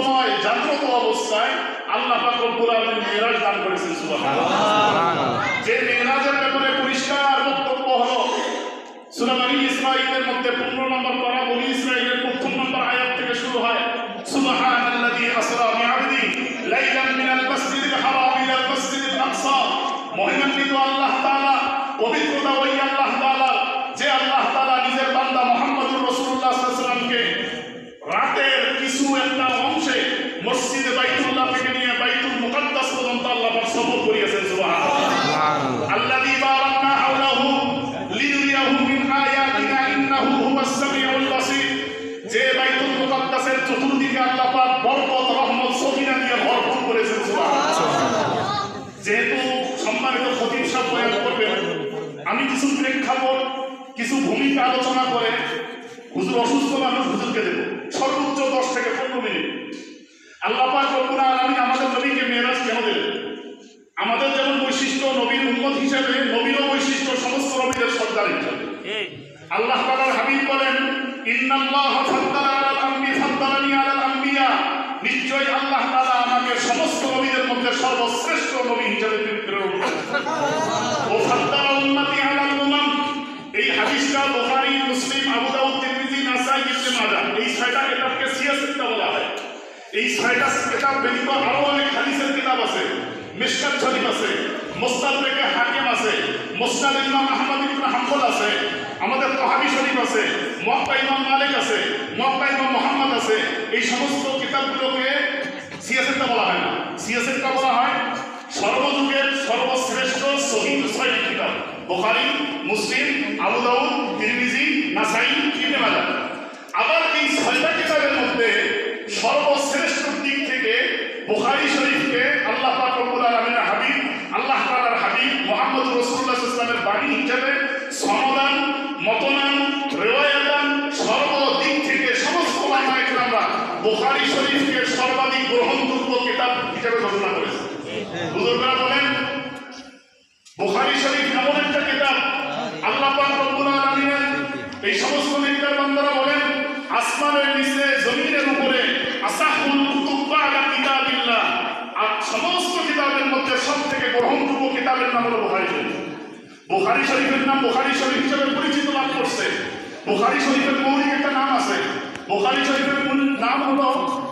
মুহূর্তময় জাগ্রত অবস্থায় আল্লাহ রব্বুল আলামিন মেরাজ দান করেছেন যে মেয়েরাজের ব্যাপারে পরিষ্কার বক্তব্য হলো সুনামারি ইসমাইলের মধ্যে 15 নম্বর পারা বনি ইসরাঈলের প্রথম নম্বর আয়াত থেকে শুরু হয় সুবহানাল্লাযী আসরা বিআবদি লাইলাম মিনাল মাসজিদিল হারাম ইলাল মাসজিদিল আকসা মহিমান্বিত আল্লাহ তাআলা পবিত্রতা ওই আল্লাহ তাআলা যে আল্লাহ তাআলা নিজের বান্দা মুহাম্মদুর রাসূলুল্লাহ সাল্লাল্লাহু আলাইহি ওয়াসাল্লামকে রাতের কিছু একটা অংশে মসজিদে বাইতুল্লাহ থেকে নিয়ে বাইতুল মুকাদ্দাস পর্যন্ত আল্লাহ পাক সফর করিয়েছেন সুবহানাল্লাহ আল্লাযী বারাকনা হাওলাহু লিনুরিয়াহু মিন আয়াতিনা ইন্নাহু হুয়াস সামিউল বাসীর যে বাইতুল মুকাদ্দাসের চতুর্দিকে আল্লাহ পাক বরকত রহমত সকিনা দিয়ে ভরপুর করেছেন সুবহানাল্লাহ যেহেতু সম্মানিত খতিব সাহেব বয়ান করবেন আমি কিছু প্রেক্ষাপট কিছু ভূমিকা আলোচনা করে হুজুর অসুস্থ মানুষ হুজুরকে দেব। সর্বোচ্চ দশ থেকে পনেরো মিনিট। আল্লাহ পাক আমাদের নবীকে মেরাজ কেন দিলেন আমাদের যেমন বৈশিষ্ট্য নবীর উম্মত হিসেবে, নবীরও বৈশিষ্ট্য সমস্ত নবীদের সর্দার হিসেবে। আল্লাহ তাআলার হাবিব বলেন, ইন্নাল্লাহ নিশ্চয় আল্লাহ আমাকে সমস্ত নবীদের মধ্যে সর্বশ্রেষ্ঠ নবী হিসেবে প্রেরণ ও আবু দাউদ, তিরমিজি এই ছয়টা কিতাবকে সিয়াসত বলা হয়। এই ছয়টা কিতাব আছে। মিশকাত শরীফ আছে মুস্তাদরাক হাকিম আছে, মুসনাদ ইমাম আহমদ ইবনে হাম্বল আছে, আমাদের তহাবি শরীফ আছে মুয়াত্তা ইমাম মালিক আছে মুয়াত্তা ইমাম মুহাম্মদ আছে। এই সমস্ত কিতাবগুলোকে সিয়াসতটা বলা হয় না। সিয়াসতটা বলা হয় সর্বযুগের সর্বশ্রেষ্ঠ সহিহ ছয় কিতাব। বুখারী মুসলিম আবু দাউদ তিরমিজি নাসাই কিনে বাজার আবার এই ছয়টা কিতাবের মধ্যে সর্বশ্রেষ্ঠ দিক থেকে বুখারী শরীফকে আল্লাহ পাক রব্বুল আলামিনের হাবিব আল্লাহ তাআলার হাবিব মুহাম্মদ রাসূলুল্লাহ সাল্লাল্লাহু আলাইহি বাণী হিসেবে সনদান মতনান রিওয়ায়াতান সর্বদিক থেকে সমস্ত ওলামায়ে কেরামরা বুখারী শরীফকে সর্বাধিক গ্রহণযোগ্য কিতাব হিসেবে ঘোষণা করেছে বুজুর্গরা বলেন বুখারী শরীফ এমন একটা কিতাব আল্লাহ পাক রব্বুল আলামিনের এই সমস্ত নেতার বান্দারা বলেন আসমানের নিচে জমিনের উপরে আসাহুল কুতুব বা'দা কিতাবিল্লাহ আর সমস্ত কিতাবের মধ্যে সবথেকে গ্রহণযোগ্য কিতাবের নাম হলো বুখারী শরীফ বুখারি শরীফের নাম বুখারি শরীফ হিসেবে পরিচিত লাভ করছে। বুখারি শরীফের মৌলিক একটা নাম আছে। বুখারি শরীফের নাম হলো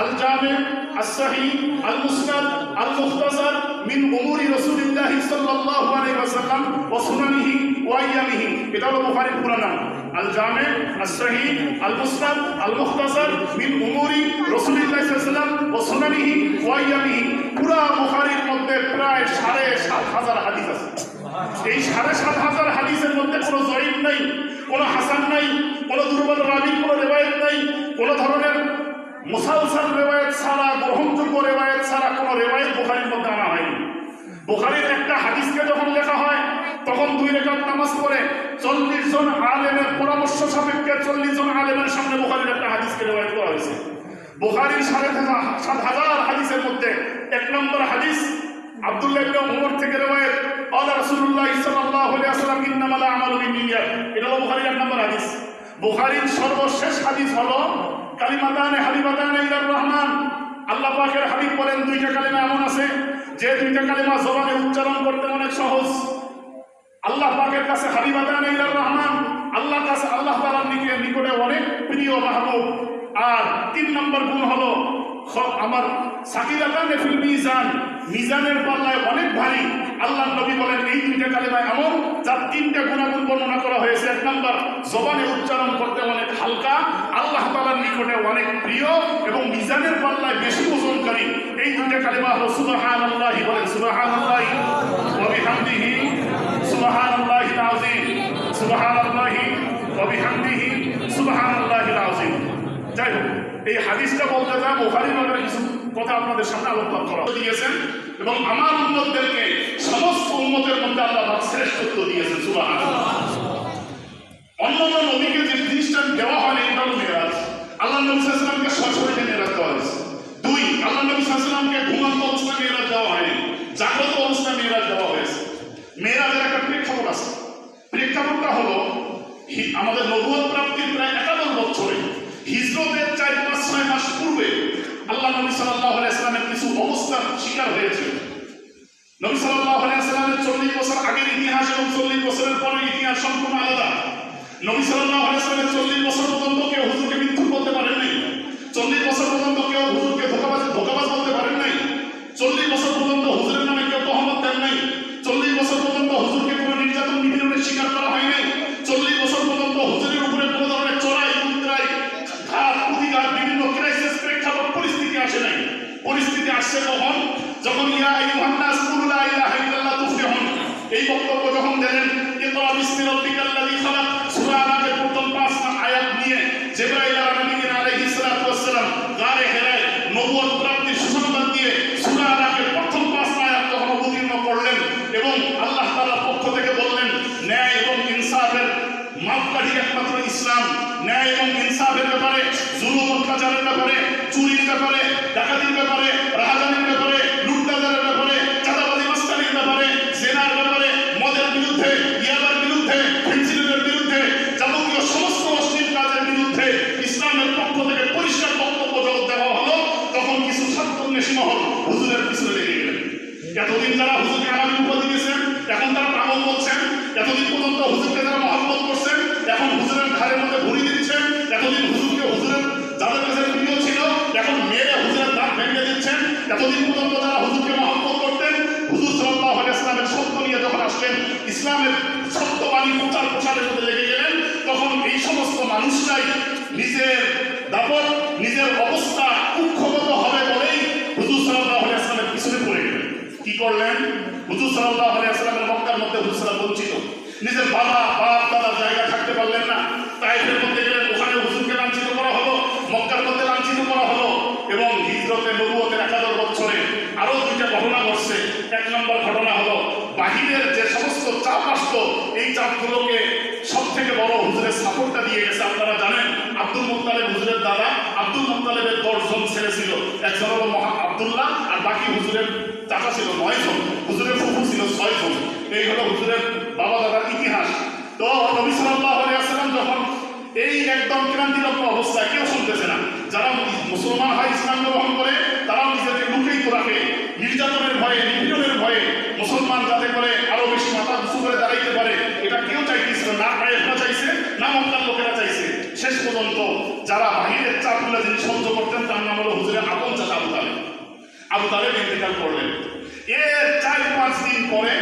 আল জামে আসাহি আল মুসনাদ আল মুখতাজার মিন উমুরি রসুলিল্লাহি সাল্লাল্লাহু আলাইহি ওয়াসাল্লাম ওয়া সুনানিহি ওয়া ইয়ামিহি এটা হলো বুখারীর পুরো নাম। আল জামে আসাহি আল মুসনাদ আল মুখতাজার মিন উমুরি রসুলিল্লাহি সাল্লাল্লাহু আলাইহি ওয়াসাল্লাম ওয়া সুনানিহি ওয়া ইয়ামিহি পুরো বুখারীর মধ্যে প্রায় সাড়ে সাত হাজার হাদিস আছে। এই সাড়ে সাত হাজার হাদিসের মধ্যে কোনো জয়ীব নাই, কোনো হাসান নাই, কোনো দুর্বল রাবির কোনো রেবায়ত নাই, কোনো ধরনের মুসালসাল রেবায়ত ছাড়া, গ্রহণযোগ্য রেবায়ত ছাড়া কোনো রেবায়ত বুখারির মধ্যে আনা হয়নি। বুখারির একটা হাদিসকে যখন লেখা হয়, তখন দুই রেখাত নামাজ পড়ে, চল্লিশ জন আলেমের পরামর্শ সাপেক্ষে চল্লিশ জন আলেমের সামনে বুখারির একটা হাদিসকে রেবায়ত করা হয়েছে। বুখারির সাড়ে সাত হাজার হাদিসের মধ্যে এক নম্বর হাদিস আব্দুল্লাহ ইবনে উমর থেকে রওয়ায়াত আল্লাহ রাসূলুল্লাহ সাল্লাল্লাহু আলাইহি ওয়াসাল্লাম, ইন্নামাল আমালু বিন্নিয়াত। এটা হলো বুখারীর এক নম্বর হাদিস। বুখারীর সর্বশেষ হাদিস হলো, কালিমাতানে হাবিবাতানে ইলার রহমান। আল্লাহ পাকের হাবিব বলেন, দুইটা কালিমা এমন আছে, যে দুইটা কালিমা উচ্চারণ করতে অনেক সহজ। আল্লাহ পাকের কাছে হাবিবাদান ইলার রহমান। আল্লাহ কাছে, আল্লাহ তাআলার নিকটে অনেক প্রিয় মাহবুব। আর তিন নম্বর গুণ হলো আমার সাকিলাতান ফিল মিজান। মিজানের পাল্লায় অনেক ভারী। আল্লাহ নবী বলেন, এই দুইটা কালেমা এমন যার তিনটা গুণাগুণ বর্ণনা করা হয়েছে। এক নম্বর, জবানে উচ্চারণ করতে অনেক হালকা। আল্লাহ তাআলার নিকটে অনেক প্রিয় এবং মিজানের পাল্লায় বেশি ওজনকারী। এই দুইটা কালেমা হলো সুবহানাল্লাহি বলেন, সুবহানাল্লাহি। ওয়া বিহামদিহি সুবহানাল্লাহি আযীম। সুবহানাল্লাহি ওয়া বিহামদিহি, সুবহানাল্লাহিল আযীম। যাই হোক, এই হাদিসটা বলতে যা বুখারীর ব্যাপারে কিছু কথা আপনাদের সামনে আলোকপাত করা দিয়েছেন এবং আমার উম্মতদেরকে সমস্ত উম্মতের মধ্যে আল্লাহ শ্রেষ্ঠত্ব দিয়েছেন, সুবহানাল্লাহ। অন্যান্য নবীকে যে জিনিসটা দেওয়া হয় আল্লাহ নবী সাল্লামকে মেরাজ দেওয়া হয়েছে। দুই, আল্লাহ নবী সাল্লামকে ঘুমান্ত অবস্থায় মেরাজ দেওয়া হয়নি জাগ্রত অবস্থায় মেরাজ দেওয়া হয়েছে। মেরাজের একটা প্রেক্ষাপট আছে। প্রেক্ষাপটটা হলো আমাদের একাদশ বছরে হিজরতের চার পাঁচ ছয় মাস পূর্বে আল্লাহ নবী সালামের কিছু অবস্থার শিকার হয়েছে। নবী আলাইহি ওয়াসাল্লামের 40 বছর আগের ইতিহাস এবং 40 বছরের পরের ইতিহাস সম্পূর্ণ আলাদা। নবী আলাইহি ওয়াসাল্লামের 40 বছর পর্যন্ত কেউ হুজুরকে মিথ্যুক বলতে পারেন নাই। 40 বছর পর্যন্ত কেউ হুজুরকে ধোঁকাবাজ ধোঁকাবাজ বলতে পারেন নাই। 40 বছর পর্যন্ত হুজুরের নামে কেউ তহমত দেন নাই 40 বছর পর্যন্ত হুজুরকে কোনো নির্যাতন নিপীড়নের শিকার করা হয় নাই 40 বছর পর্যন্ত হুজুরের উপরে কোনো ধরনের চড়াই উত্তরাই ঘাত প্রতিঘাত বিভিন্ন ক্রাইসিস প্রেক্ষাপট পরিস্থিতি আসে নাই পরিস্থিতি আসছে কখন যখন ইয়া আইয়ুহান নাস কুলু লা ইলাহা ইল্লাল্লাহ তুফলিহুন এই বক্তব্য যখন দিলেন ইকরা বিসমি রাব্বিকাল্লাযী খালাক সূরা আনাকের প্রথম পাঁচ আয়াত নিয়ে জিবরাইল আলামিন আলাইহিস সালাতু ওয়াসসালাম গারে হেরায় নবুয়ত প্রাপ্তির সুসংবাদ দিয়ে সূরা আনাকের প্রথম পাঁচ আয়াত যখন অবতীর্ণ করলেন এবং আল্লাহ তাআলার পক্ষ থেকে বললেন ন্যায় এবং ইনসাফের মাপকাঠি একমাত্র ইসলাম ন্যায় এবং ইনসাফের ব্যাপারে জুলুম অত্যাচারের ব্যাপারে চুরির ব্যাপারে ডাকাতির ব্যাপারে রাহাজানির ব্যাপারে লুটতাজারের ব্যাপারে চাঁদাবাজি মাস্তানির ব্যাপারে জেনার ব্যাপারে মদের বিরুদ্ধে ইয়াবার বিরুদ্ধে ফেন্সিলের বিরুদ্ধে যাবতীয় সমস্ত অশ্লীল কাজের বিরুদ্ধে ইসলামের পক্ষ থেকে পরিষ্কার বক্তব্য যখন দেওয়া হলো তখন কিছু স্বার্থন্বেষী মহল হুজুরের পিছনে লেগে গেলেন এতদিন যারা হুজুরকে আলাদা উপাধি দিয়েছেন এখন তারা পাগল বলছেন এতদিন পর্যন্ত হুজুরকে যারা মহব্বত করছেন, এখন হুজুরের ঘাড়ের মধ্যে ভরি দিচ্ছেন, এতদিন হুজুরকে হুজুরের যাদের কাছে প্রিয় ছিল, এখন মেয়েরা হুজুরের দাঁত ভেঙে দিচ্ছেন, এতদিন পর্যন্ত যারা হুজুরকে মহব্বত করতেন, হুজুর আলাইহি ইসলামের সত্য নিয়ে যখন আসলেন, ইসলামের সত্যবাণী প্রচার প্রসারের মধ্যে লেগে গেলেন, তখন এই সমস্ত মানুষরাই নিজের দাপট, নিজের অবস্থা কুক্ষগত হবে বলেই হুজুর আলাইহি ইসলামের পিছনে পড়ে গেলেন। কি করলেন? হুজুর সাল্লাল্লাহু আলাইহি ওয়াসাল্লামের মক্কার মধ্যে হুজুর বঞ্চিত। নিজের বাবা, বাপ দাদার জায়গা থাকতে পারলেন না। তাইফের মধ্যে গেলেন ওখানে হুজুরকে লাঞ্ছিত করা হলো, মক্কার মধ্যে লাঞ্ছিত করা হলো এবং হিজরতে নবুয়তের একাদশ বছরে আরও দুইটা ঘটনা ঘটছে। এক নম্বর ঘটনা হলো, বাহিরের যে সমস্ত চাপ আসতো, এই চাপগুলোকে সব থেকে বড় হুজুরের সাপোর্টটা দিয়ে গেছে। আপনারা জানেন, আব্দুল মুত্তালেব হুজুরের দাদা, আব্দুল মুত্তালেবের দশজন ছেলে ছিল। একজন হলো মহা আব্দুল্লাহ, আর বাকি হুজুরের চাচা ছিল নয় জন হুজুরের ফুফু ছিল ছয় জন এই হলো হুজুরের তো নবী সাল্লাল্লাহু আলাইহি ওয়াসাল্লাম যখন এই একদম ক্রান্তিরগ্ন অবস্থায়, কেউ শুনতেছে না, যারা মুসলমান হয় ইসলাম গ্রহণ করে, তারাও নিজেদের লুকেই তো রাখে। নির্যাতনের ভয়ে, নিপীড়নের ভয়ে মুসলমান যাতে করে আরও বেশি মাথা উঁচু করে দাঁড়াইতে পারে, এটা কেউ চাইতেছিল না আয়েফরা চাইছে, না মক্কার লোকেরা চাইছে। শেষ পর্যন্ত যারা বাহিরের চাপগুলো যিনি সহ্য করতেন, তার নাম হলো হুজুরের আপন চাচা আবু তালেব। আবু তালেব ইন্তেকাল করলেন। এর চার পাঁচ দিন পরে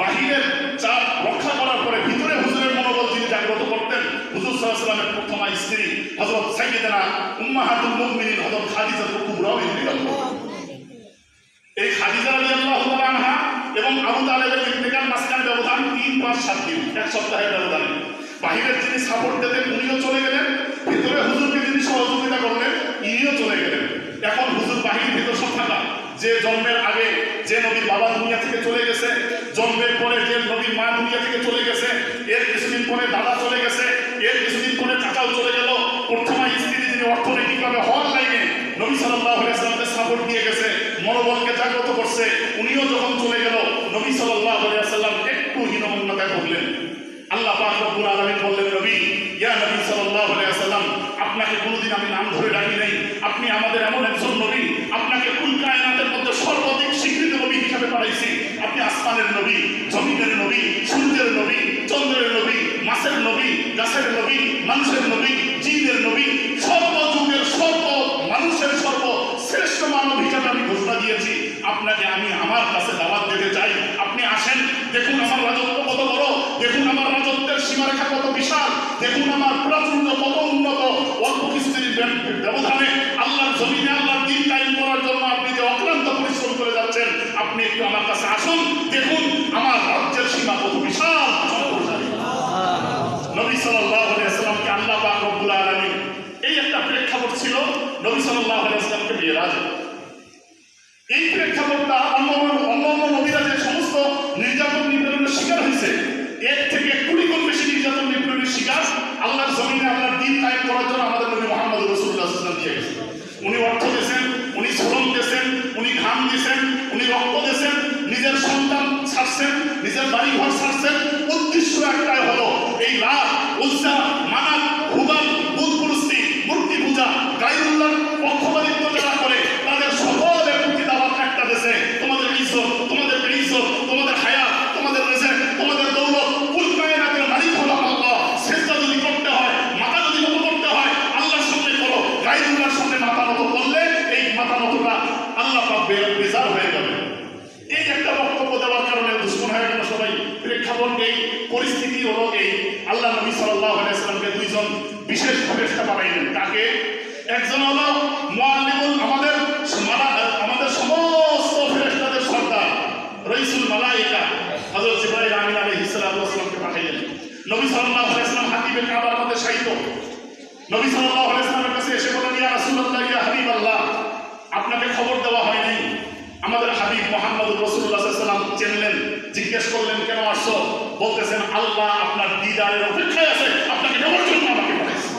বাহিরের চাপ রক্ষা করার পরে ভিতরে হুজুরের মনোবল যিনি জাগ্রত করতেন, হুজুর সাল্লামের প্রথমা স্ত্রী হজরত সাইয়েদানা উম্মাহাতুল মুমিনিন হজরত খাদিজা কুবরাও ইন্তেকাল করলেন এই খাদিজা রাদিয়াল্লাহু আনহা এবং আবু তালেবের ইন্তেকাল মাঝখানে ব্যবধান তিন, পাঁচ, সাত দিন, এক সপ্তাহের ব্যবধানে। বাহিরের যিনি সাপোর্ট দিতেন, উনিও চলে গেলেন। ভিতরে হুজুরকে যিনি সহযোগিতা করলেন, ইনিও চলে গেলেন। এখন হুজুর বাহির ভিতর সব যে জন্মের আগে যে নবীর বাবা দুনিয়া থেকে চলে গেছে, জন্মের পরে যে নবীর মা দুনিয়া থেকে চলে গেছে, এর কিছুদিন পরে দাদা চলে গেছে, এর কিছুদিন পরে চাচাও চলে গেল। প্রথমা স্ত্রী যিনি অর্থনৈতিকভাবে হওয়ার লাইনে নবী আলাইহি সাপোর্ট দিয়ে গেছে, মনোবলকে জাগ্রত করছে, উনিও যখন চলে গেল, নবী সাল্লাল্লাহু আলাইহি সাল্লাম একটু হীনমন্যতায় ভুগলেন। আল্লাহ পাক রব্বুল আলামিন বললেন, নবী, ইয়া নবী সাল্লাল্লাহু আলাইহি আপনাকে কোনোদিন আমি নাম ধরে ডাকি নাই। আপনি আমাদের এমন একজন নবী আপনাকে কুল কায়নাতের মধ্যে সর্বাধিক স্বীকৃত নবী হিসাবে পাঠাইছি আপনি আসমানের নবী, জমিনের নবী, সূর্যের নবী, চন্দ্রের নবী মাসের নবী, গাছের নবী, মানুষের নবী, জিনের নবী সর্বযুগের সর্ব মানুষের সর্ব শ্রেষ্ঠ মানব হিসাবে আমি ঘোষণা দিয়েছি। আপনাকে আমি আমার কাছে দাওয়াত দিতে চাই। আপনি আসেন, দেখুন আমার রাজত্ব কত বড়, দেখুন আমার রাজত্বের সীমারেখা কত বিশাল, দেখুন আমার প্রাচুর্য কত উন্নত। অল্প ব্য- ব্যবধানে আল্লাহর জমিনে, আল্লাহর দিন কায়েম করার জন্য আপনি যে অক্লান্ত পরিশ্রম করে যাচ্ছেন আপনি একটু আমার কাছে আসুন, দেখুন আমার রাজ্যের সীমা কত বিশাল। নবী আলাইহি আল্লাহ পাক রব্বুল আলামিন এই একটা প্রেক্ষাপট ছিল, নবী সাল্লাল্লাহু আলাইহি ওয়াসাল্লামকে এই প্রেক্ষাপটটা অন্য অন্য অন্য নবীরা যে সমস্ত নির্যাতন নিপীড়নের শিকার হয়েছে, এর থেকে কুড়ি গুণ বেশি নির্যাতন নিপীড়নের শিকার আল্লাহর জমিনে আল্লাহর দিন কায়েম করার জন্য আমাদের নবী মোহাম্মদ রসুল্লাহ দিয়ে গেছে উনি অর্থ দিয়েছেন, উনি শ্রম দিয়েছেন, উনি ঘাম দিয়েছেন উনি রক্ত দিয়েছেন, নিজের সন্তান ছাড়ছেন, নিজের বাড়ি ঘর ছাড়ছেন। উদ্দেশ্য একটাই হলো এই লাভ উৎসাহ মানাত হুবাল সাল্লাল্লাহু আলাইহি ওয়াসাল্লাম হাতিবে কাবার মধ্যে শায়িত নবী সাল্লাল্লাহু আলাইহি ওয়াসাল্লামের কাছে এসে বলেন ইয়া রাসূলুল্লাহ, ইয়া হাবিবাল্লাহ, আপনাকে খবর দেওয়া হয়নি আমাদের হাবিব মোহাম্মদ আলাইহি ওয়াসাল্লাম চিনলেন, জিজ্ঞেস করলেন, কেন আসছো? বলতেছেন, আল্লাহ আপনার দিদারের অপেক্ষায় আছে, আপনাকে নেওয়ার জন্য আমাকে পাঠাইছে।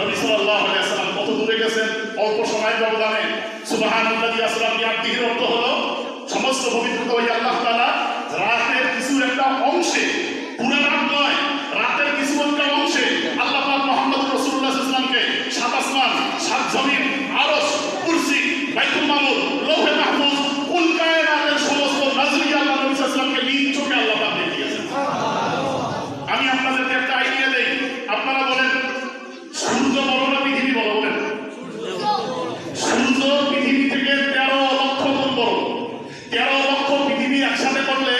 নবী সাল্লাল্লাহু আলাইহি ওয়াসাল্লাম কত দূরে গেছেন? অল্প সময়ের ব্যবধানে। সুবহানাল্লাহি আসলাম ইয়াতির অর্থ হলো সমস্ত পবিত্রতা ওই আল্লাহ তাআলা রাতের কিছু একটা অংশে পুরো রাত নয় রাতের কিছু একটা অংশে আল্লাহ পাক মুহাম্মদ রাসূলুল্লাহ সাল্লাল্লাহু আলাইহি ওয়াসাল্লামকে সাত আসমান সাত জমিন আরশ কুরসি বাইতুল মামুর লৌহে মাহফুজ কুল কায়নাতের সমস্ত নাজরিয়া আল্লাহ নবী সাল্লাল্লাহু আলাইহি ওয়াসাল্লামকে নিজ চোখে আল্লাহ পাক দেখিয়েছেন আমি আপনাদেরকে একটা আইডিয়া দেই আপনারা বলেন সূর্য বড় না পৃথিবী বড় বলেন সূর্য পৃথিবী থেকে তেরো লক্ষ গুণ বড় তেরো লক্ষ পৃথিবী একসাথে করলে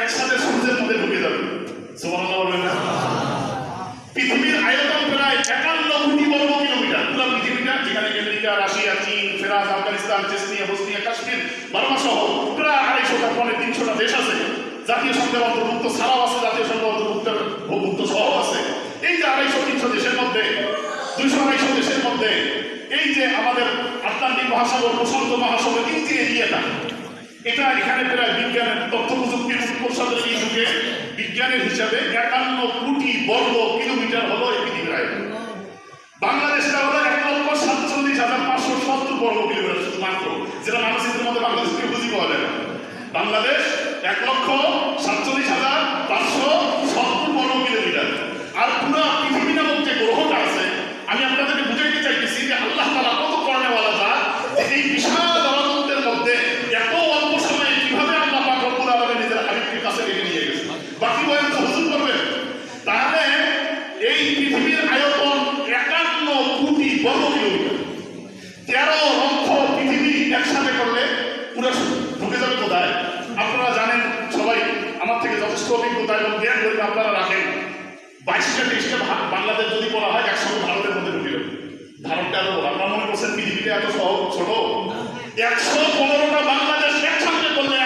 একসাথে সূর্যের মধ্যে ঢুকে যাবে সুবহানাল্লাহ বলবেন না পৃথিবীর আয়তন প্রায় একান্ন কোটি বর্গ কিলোমিটার পুরো পৃথিবীটা যেখানে আমেরিকা রাশিয়া চীন France Afghanistan Chechnya Bosnia Kashmir Burma সহ প্রায় আড়াইশোটা পৌনে তিনশোটা দেশ আছে জাতীয় সংঘের অন্তর্ভুক্ত ছাড়াও আছে জাতীয় সংঘ অন্তর্ভুক্ত ভুক্ত সহ আছে এই যে আড়াইশো, তিনশো দেশের মধ্যে, দুইশো, আড়াইশো দেশের মধ্যে, এই যে আমাদের আটলান্টিক মহাসাগর, প্রশান্ত মহাসাগর, এই যে এরিয়াটা, এটা এখানে প্রায় বিজ্ঞানের তথ্য প্রযুক্তির প্রসাদের এই যুগে বিজ্ঞানের হিসাবে একান্ন কোটি বর্গ কিলোমিটার হলো এই পৃথিবীর আয়তন বাংলাদেশটা হলো এক লক্ষ সাতচল্লিশ হাজার পাঁচশো সত্তর বর্গ কিলোমিটার শুধুমাত্র যেটা মানুষের মধ্যে বাংলাদেশকে বুঝি পাওয়া যায়। বাংলাদেশ এক লক্ষ আর পুরো পৃথিবী নামক যে গ্রহটা আছে, আমি আপনাদেরকে বুঝাইতে চাইতেছি যে আল্লাহ তালা কত কর্ণেওয়ালা তা এই বিশাল জনগণের মধ্যে এত অল্প সময়ে কীভাবে আল্লাহ পাক রব্বুল আলামিন নিজের হাবিবকে কাছে ডেকে নিয়ে গেছে বাকি বয়ান তো হুজুর করবেন। তাহলে এই পৃথিবীর আয়তন একান্ন কোটি বর্গ কিলোমিটার। তেরো লক্ষ পৃথিবী একসাথে করলে পুরো ঢুকে যাবে কোথায়? আপনারা জানেন সবাই, আমার থেকে যথেষ্ট অভিজ্ঞতা এবং জ্ঞান ধরে আপনারা রাখেন। বাইশে তেইশটা বাংলাদেশ যদি বলা হয়, একসঙ্গে ভারতের মধ্যে ঢুকিল ভারতটা এত আপনারা মনে করছেন পৃথিবীতে এত সহজ, ছোট? একশো পনেরোটা বাংলাদেশ একসঙ্গে বললে